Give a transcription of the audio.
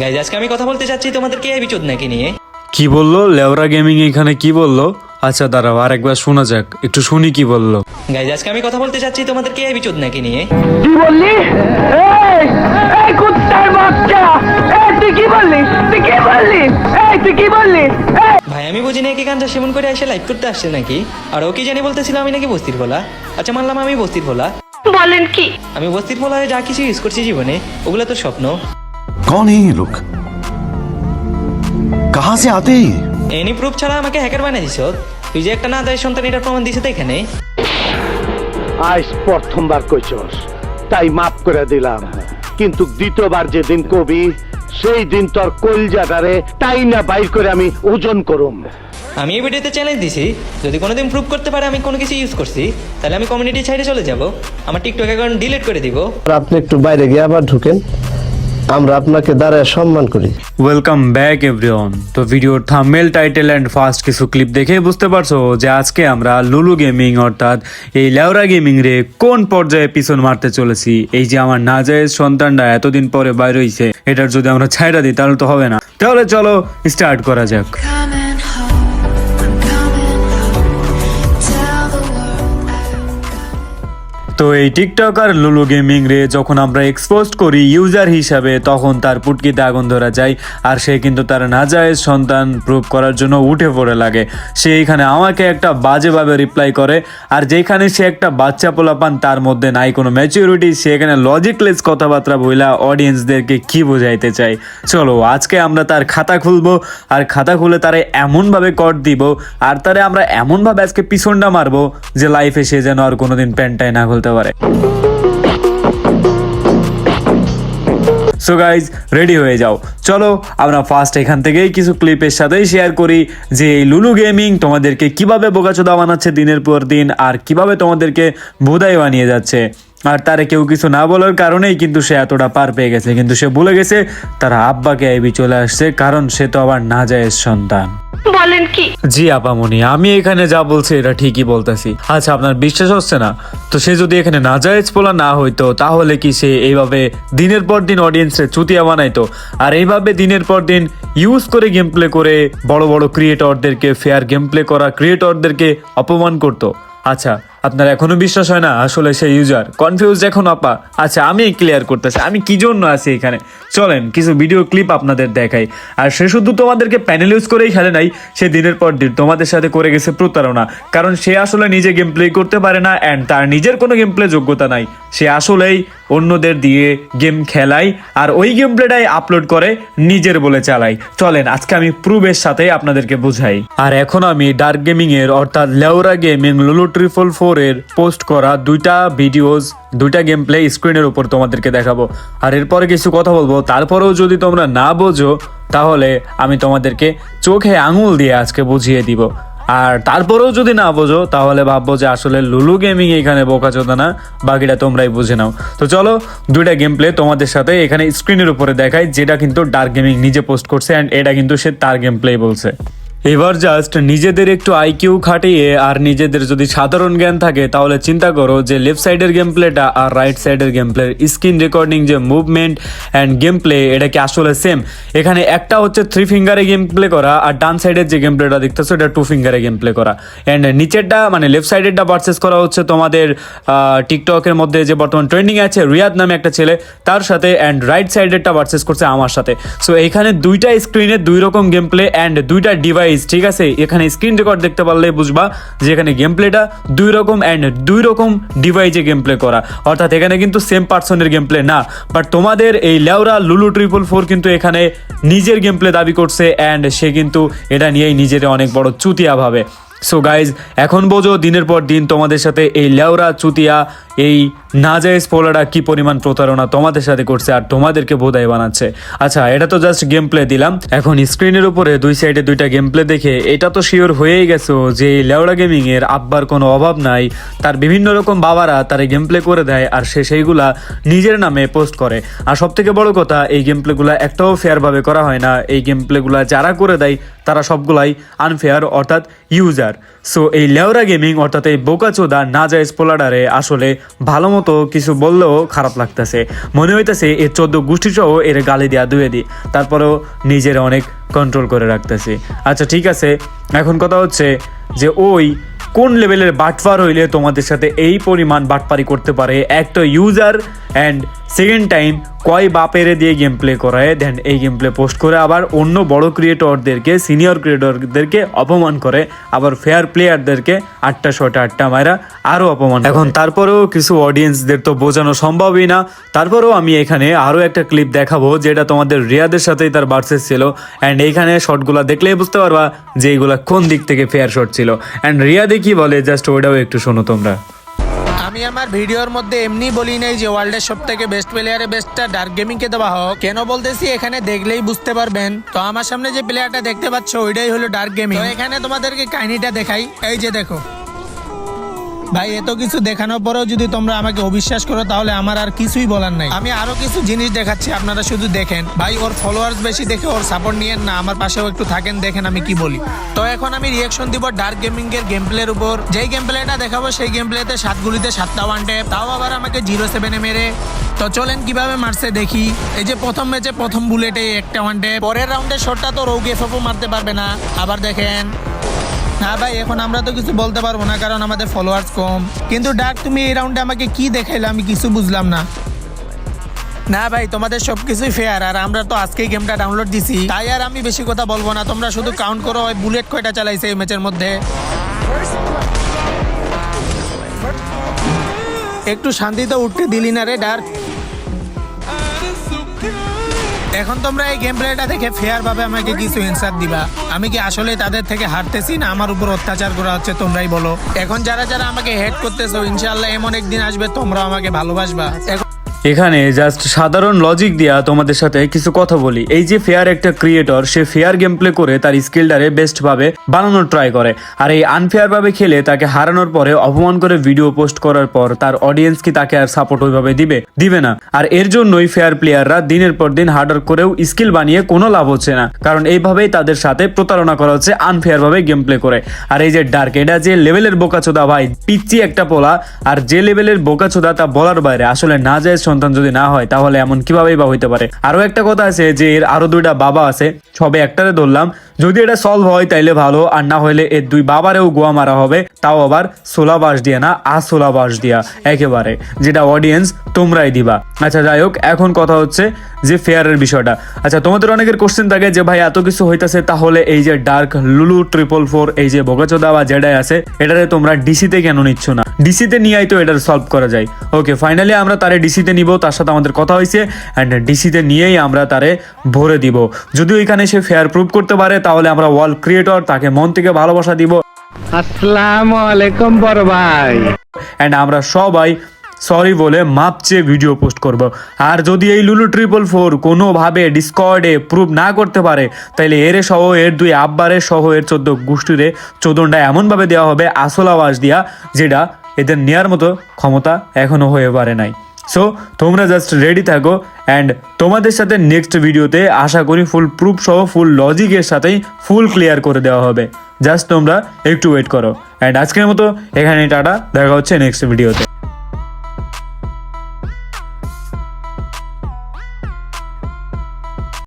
Guys আজকে আমি কথা বলতে চাচ্ছি তোমাদেরকে এই বিচুদ নাকি নিয়ে। কি বলল? লেওরা গেমিং এখানে কি বলল? আচ্ছা দাঁড়াও আরেকবার শোনা যাক। একটু শুনি কি বলল। গাইজ আজকে আমি কথা বলতে চাচ্ছি তোমাদেরকে এই বিচুদ নাকি নিয়ে। কি বললি? এই এই কুত্তার বাচ্চা! এই তুই কি বললি? তুই কি বললি? এই তুই কি বললি? ভাই আমি বুঝি নাকি গাঞ্জা সেবন করে এসে লাইভ করতে আসছে নাকি। আর ও কি জানি বলতেছিল আমি নাকি বস্তির ভোলা। আচ্ছা মানলাম আমি বস্তির ভোলা। বলেন কি? আমি বস্তির ভোলা হয়ে যা কিছু ইউজ করছি জীবনে ওগুলো তো স্বপ্ন। कौन है ये लोग कहां से आते हैं ये এনি প্রুফ ছাড়া আমাকে হ্যাকার বানিয়ে দিছ তুই যে একটা না যায় সন্তান এটার প্রমাণ দিছে তো এখানে আজ প্রথমবার কইছস তাই মাফ করে দিলাম কিন্তু দ্বিতীয়বার যেদিন কবি সেই দিন তোর কলজাটারে তাই না বাইর করে আমি ওজন করুম আমি এই ভিডিওতে চ্যালেঞ্জ দিছি যদি কোনোদিন প্রুভ করতে পারে আমি কোনো কিছু ইউজ করছি তাহলে আমি কমিউনিটি ছাইড়ে চলে যাব আমার টিকটক অ্যাকাউন্ট ডিলিট করে দিব আপনি একটু বাইরে গিয়ে আবার ঢুকেন আমরা আপনাকে দাঁড়ায় সম্মান করি। ওয়েলকাম ব্যাক এভরিওয়ান তো ভিডিওর থাম্বনেল টাইটেল এন্ড ফার্স্ট কিছু ক্লিপ দেখে বুঝতে পারছ যে আজকে আমরা লুলু গেমিং অর্থাৎ এই লেওরা গেমিং রে কোন পর্যায়ে পিছন মারতে চলেছি? এই যে আমার নাজায়েজ সন্তানটা এতদিন পরে বাইরে হইছে এটার যদি আমরা ছাইড়া দিই তাহলে তো হবে না। তাহলে চলো স্টার্ট করা যাক। তো এই টিকটক আর লুলু গেমিং রে যখন আমরা এক্সপোজ করি ইউজার হিসাবে, তখন তার পুটকিতে আগুন ধরা যায় আর সে কিন্তু তার না নাজায়েজ সন্তান প্রুভ করার জন্য উঠে পড়ে লাগে। সে এখানে আমাকে একটা বাজেভাবে রিপ্লাই করে আর যেখানে সে একটা বাচ্চা পোলা পান তার মধ্যে নাই কোনো ম্যাচিউরিটি সে এখানে লজিকলেস কথাবার্তা বইলা অডিয়েন্সদেরকে কি বোঝাইতে চাই চলো, আজকে আমরা তার খাতা খুলবো আর খাতা খুলে তারে এমনভাবে কট দিব আর তারে আমরা এমনভাবে আজকে পিছনটা মারবো যে লাইফে সে যেন আর কোনোদিন প্যান্টাই না খুলতে পারে। সো গাইজ রেডি হয়ে যাও। চলো, আমরা ফার্স্ট এখান থেকেই কিছু ক্লিপের সাথেই শেয়ার করি যে এই লুলু গেমিং তোমাদেরকে কীভাবে বোকাচোদা বানাচ্ছে দিনের পর দিন আর কীভাবে তোমাদেরকে বোধাই বানিয়ে যাচ্ছে। আর তারে কেউ কিছু না বলার কারণেই কিন্তু সে এতটা পার পেয়ে গেছে। কিন্তু সে ভুলে গেছে, তার আব্বাকে আইবি চলে আসছে, কারণ সে তো আবার না যায় সন্তান। বলেন কি? জি, আপামনি। আমি এখানে যা বলছি, এটা ঠিকই বলতেছি। আচ্ছা আপনার বিশ্বাস হচ্ছে না? তো সে যদি এখানে নাজায়েজ পোলা না হইতো, তাহলে কি সে এইভাবে দিনের পর দিন অডিয়েন্সে চুতিয়া বানাইতো? আর এইভাবে দিনের পর দিন ইউজ করে গেম প্লে করে বড় বড় ক্রিয়েটরদেরকে ফেয়ার গেম প্লে করা ক্রিয়েটরদেরকে অপমান করতো? আচ্ছা আপনার এখনও বিশ্বাস হয় না? আসলে সে ইউজার কনফিউজ এখন, আপা। আচ্ছা আমি ক্লিয়ার করতেছি। আমি কি জন্য আছি এখানে? চলেন, কিছু ভিডিও ক্লিপ আপনাদের দেখাই। আর সে শুধু তোমাদেরকে প্যানেল ইউজ করেই খেলে নাই, সে দিনের পর দিন তোমাদের সাথে করে গেছে প্রতারণা। কারণ সে আসলে নিজে গেম প্লে করতে পারে না অ্যান্ড তার নিজের কোনো গেম প্লে যোগ্যতা নাই। সে আসলেই অন্যদের দিয়ে গেম খেলাই আর ওই গেম প্লেটাই আপলোড করে নিজের বলে চালাই। চলেন, আজকে আমি প্রুভের সাথে আপনাদেরকে বুঝাই। আর এখন আমি ডার্ক গেমিং এর অর্থাৎ লেওরা গেমিং লুলু ট্রিপল ফোর এর পোস্ট করা দুইটা ভিডিওস দুইটা গেম প্লে স্ক্রিনের উপর তোমাদেরকে দেখাবো। আর এরপরে কিছু কথা বলব, তারপরেও যদি তোমরা না বোঝো, তাহলে আমি তোমাদেরকে চোখে আঙুল দিয়ে আজকে বুঝিয়ে দিব। আর তারপরেও যদি না বোঝো, তাহলে ভাববো যে আসলে লুলু গেমিং এখানে বোকা বোকাচোদা না, বাকিটা তোমরাই বুঝে নাও। তো চলো, দুইটা গেম প্লে তোমাদের সাথে এখানে স্ক্রিনের উপরে দেখায় যেটা কিন্তু ডার্ক গেমিং নিজে পোস্ট করছে অ্যান্ড এটা কিন্তু সে তার গেম প্লে বলছে। এবার জাস্ট নিজেদের একটু আইকিউ খাটিয়ে আর নিজেদের যদি সাধারণ জ্ঞান থাকে, তাহলে চিন্তা করো যে লেফট সাইডের গেম প্লেটা আর রাইট সাইডের গেম প্লের স্ক্রিন রেকর্ডিং যে মুভমেন্ট অ্যান্ড গেম প্লে এটা কি আসলে সেম এখানে একটা হচ্ছে থ্রি ফিঙ্গারে গেম প্লে করা আর ডান সাইডের যে গেম প্লেটা দেখতেছো, এটা টু ফিঙ্গারে গেম প্লে করা। অ্যান্ড নিচেরটা মানে লেফট সাইডেরটা পারচেস করা হচ্ছে তোমাদের টিকটকের মধ্যে যে বর্তমান ট্রেন্ডিং আছে, রিয়াদ নামে একটা ছেলে, তার সাথে অ্যান্ড রাইট সাইডেরটা পারচেস করছে আমার সাথে। সো এখানে দুইটা স্ক্রিনে দুই রকম গেম প্লে অ্যান্ড দুইটা ডিভাইস ঠিক আছে? এখানে স্ক্রিন রেকর্ড দেখতে পারলে বুঝবা যে এখানে গেম প্লেটা দুই রকম অ্যান্ড দুই রকম ডিভাইসে গেম প্লে করা। অর্থাৎ এখানে কিন্তু সেম পার্সনের গেম প্লে না। বাট তোমাদের এই লেওরা লুলু ট্রিপল ফোর কিন্তু এখানে নিজের গেম প্লে দাবি করছে অ্যান্ড সে কিন্তু এটা নিয়েই নিজের অনেক বড় চুতিয়া ভাবে। সো গাইজ এখন বোঝো দিনের পর দিন তোমাদের সাথে এই লেওরা, চুতিয়া, এই নাজাইজ পোলাটা কি পরিমাণ প্রতারণা তোমাদের সাথে করছে আর তোমাদেরকে বোধাই বানাচ্ছে। আচ্ছা এটা তো জাস্ট গেম প্লে দিলাম। এখন স্ক্রিনের উপরে দুই সাইডে দুইটা গেম প্লে দেখে এটা তো শিওর হয়েই গেছো যে এই লেওড়া গেমিং এর আব্বার কোনো অভাব নাই। তার বিভিন্ন রকম বাবারা তার গেম প্লে করে দেয় আর সে সেইগুলা নিজের নামে পোস্ট করে। আর সব থেকে বড় কথা, এই গেম প্লেগুলা একটাও ফেয়ারভাবে করা হয় না। এই গেম প্লেগুলা যারা করে দেয় তারা সবগুলাই আনফেয়ার অর্থাৎ ইউজার সো এই লেওরা গেমিং অর্থাৎ এই বোকাচোদা না যায় স্পোলাডারে আসলে ভালো মতো কিছু বললেও খারাপ লাগতেছে। মনে হইতেছে এর চোদ্দ গোষ্ঠী সহ এর গালি দেওয়া দুয়ে দিই তারপরেও নিজের অনেক কন্ট্রোল করে রাখতেছে। আচ্ছা ঠিক আছে, এখন কথা হচ্ছে যে ওই কোন লেভেলের বাটফার হইলে তোমাদের সাথে এই পরিমাণ বাটপারি করতে পারে একটা ইউজার অ্যান্ড সেকেন্ড টাইম কয় বাপেরে দিয়ে গেম প্লে করায়? দেন এই গেম প্লে পোস্ট করে আবার অন্য বড় ক্রিয়েটরদেরকে সিনিয়র ক্রিয়েটরদেরকে অপমান করে। আবার ফেয়ার প্লেয়ারদেরকে আটটা ছটা আটটা মায়েরা আরও অপমান এখন তারপরেও কিছু অডিয়েন্সদের তো বোঝানো সম্ভবই না। তারপরেও আমি এখানে আরও একটা ক্লিপ দেখাবো, যেটা তোমাদের রিয়াদের সাথেই তার বার্সেস ছিল। অ্যান্ড এইখানে শটগুলো দেখলেই বুঝতে পারবা যে এইগুলা কোন দিক থেকে ফেয়ার শট ছিল। অ্যান্ড রিয়াদে কি বলে? জাস্ট ওটাও একটু শোনো তোমরা। আমি আমার ভিডিওর মধ্যে এমনি বলি নাই যে ওয়ার্ল্ডের সব থেকে বেস্ট প্লেয়ারে বেস্টটা ডার্ক গেমিং কে দেওয়া হোক। কেন বলতেছি, এখানে দেখলেই বুঝতে পারবেন। তো আমার সামনে যে প্লেয়ারটা দেখতে পাচ্ছ, ওইটাই হলো ডার্ক গেমিং এখানে তোমাদেরকে কাহিনীটা দেখাই। এই যে দেখো। ভাই, এত কিছু দেখানোর পরেও যদি তোমরা আমাকে অবিশ্বাস করো, তাহলে আমার আর কিছুই বলার নাই। আমি আরও কিছু জিনিস দেখাচ্ছি, আপনারা শুধু দেখেন। ভাই, ওর ফলোয়ার্স বেশি দেখে ওর সাপোর্ট নিয়েন না, আমার পাশেও একটু থাকেন, দেখেন আমি কি বলি। তো এখন আমি রিয়েকশন দিব ডার্ক গেমিং এর গেম প্লের উপর। যেই গেম প্লেটা দেখাবো, সেই গেম প্লেতে সাত গুলিতে সাতটা ওয়ান ট্যাপ তাও আবার আমাকে জিরো সেভেনে মেরে। তো চলেন কীভাবে মারছে দেখি। এই যে প্রথম ম্যাচে প্রথম বুলেটে একটা ওয়ান ট্যাপ পরের রাউন্ডের শটটা তো রৌগে এফও মারতে পারবে না। আবার দেখেন। না ভাই, এখন আমরা তো কিছু বলতে পারব না, কারণ আমাদের ফলোয়ার্স কম। কিন্তু ডাক, তুমি এই রাউন্ডে আমাকে কি দেখাইলে আমি কিছু বুঝলাম না। না ভাই, তোমাদের সবকিছুই ফেয়ার আর আমরা তো আজকেই গেমটা ডাউনলোড দিছি। তাই আর আমি বেশি কথা বলব না, তোমরা শুধু কাউন্ট করো, ওই বুলেট কয়টা চালাইছে এই ম্যাচের মধ্যে। একটু শান্তিতে উঠতে দিলি না রে ডার্ক এখন তোমরা এই গেম প্লেটা দেখে ফেয়ার ভাবে আমাকে কিছু অ্যান্সার দিবা। আমি কি আসলে তাদের থেকে হারতেছি না আমার উপর অত্যাচার করা হচ্ছে, তোমরাই বলো। এখন যারা যারা আমাকে হেড করতেছো ইনশাল্লাহ এমন একদিন আসবে তোমরা আমাকে ভালোবাসবা। এখন এখানে জাস্ট সাধারণ লজিক দিয়া তোমাদের সাথে কিছু কথা বলি। এই যে ফেয়ার একটা ক্রিয়েটর সে ফেয়ার গেম প্লে করে তার স্কিলটারে বেস্ট ভাবে বানানোর ট্রাই করে। আর এই আনফেয়ার ভাবে খেলে তাকে হারানোর পরে অপমান করে ভিডিও পোস্ট করার পর তার অডিয়েন্স কি তাকে আর সাপোর্ট ওইভাবে দিবে? দিবে না। আর এর জন্যই ফেয়ার প্লেয়াররা দিনের পর দিন হার্ডার করেও স্কিল বানিয়ে কোনো লাভ হচ্ছে না। কারণ এইভাবেই তাদের সাথে প্রতারণা করা হচ্ছে আনফেয়ার ভাবে গেম প্লে করে। আর এই যে ডার্ক এটা যে লেভেলের বোকাচোদা ভাই পিচ্ছি একটা পোলা, আর যে লেভেলের বোকাচোদা তা বলার বাইরে আসলে না যায় সন্তান যদি না হয়, তাহলে এমন কিভাবেই বা হইতে পারে? আরও একটা কথা আছে যে, এর আরও দুইটা বাবা আছে। সবে একটারে ধরলাম যদি এটা সলভ হয়, তাইলে ভালো। আর না হলে এর দুই বাবারেও গোয়া মারা হবে, তাও আবার সোলা বাস দিয়া না, আসোলা বাস দিয়া, একেবারে। যেটা অডিয়েন্স তোমরাই দিবা। আচ্ছা যাই হোক, এখন কথা হচ্ছে যে ফেয়ারের বিষয়টা। আচ্ছা তোমাদের অনেকের কোশ্চেন থাকে যে, ভাই, এত কিছু হইতাছে, তাহলে এই যে ডার্ক লুলু ট্রিপল ফোর এই যে বোগাচোদা বা জেডাই আছে, এটারে তোমরা ডিসিতে কেন নিচ্ছ না? ডিসিতে নিয়েই তো এটার সলভ করা যায়। ওকে ফাইনালি আমরা তারে ডিসিতে নিব, তার সাথে আমাদের কথা হয়েছে অ্যান্ড ডিসিতে নিয়েই আমরা তারে ভরে দিব। যদি ওইখানে সে ফেয়ার প্রুভ করতে পারে তাহলে আমরা ওয়াল ক্রিয়েটর তাকে মন থেকে ভালোবাসা দিব। আসসালামু আলাইকুম বড় ভাই। অ্যান্ড আমরা সবাই সরি বলে মাপ চেয়ে ভিডিও পোস্ট করব। আর যদি এই লুলু ট্রিপল ফোর কোনোভাবে ডিসকর্ডে প্রুভ না করতে পারে তাহলে এর সহ এর দুই আব্বারের সহ এর চোদ্দ গোষ্ঠীরে চোদনটা এমনভাবে দেওয়া হবে আসল আওয়াজ দিয়া যেটা এদের নেয়ার মতো ক্ষমতা এখনও হয়ে পারে নাই। সো তোমরা জাস্ট রেডি থাকো অ্যান্ড তোমাদের সাথে নেক্সট ভিডিওতে আশা করি ফুল প্রুফ সহ ফুল লজিকের সাথেই ফুল ক্লিয়ার করে দেওয়া হবে। জাস্ট তোমরা একটু ওয়েট করো। অ্যান্ড আজকের মতো এখানে টাটা। দেখা হচ্ছে নেক্সট ভিডিওতে